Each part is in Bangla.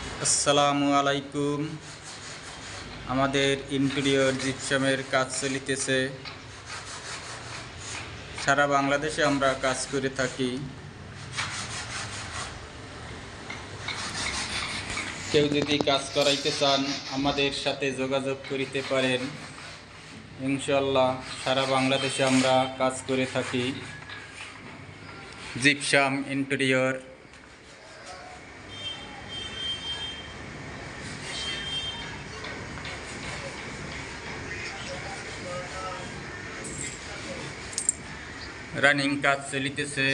আসসালামু আলাইকুম। আমাদের ইন্টেরিয়র জিপসামের কাজ চলিতেছে। সারা বাংলাদেশে আমরা কাজ করে থাকি। কেউ যদি কাজ করাইতে চান, আমাদের সাথে যোগাযোগ করিতে পারেন। ইনশাল্লাহ সারা বাংলাদেশে আমরা কাজ করে থাকি। জিপসাম ইন্টেরিয়র রানিং কাজ চলিতেছে।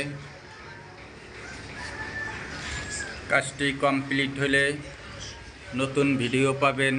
কাজটি কমপ্লিট হলে নতুন ভিডিও পাবেন।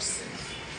すいません。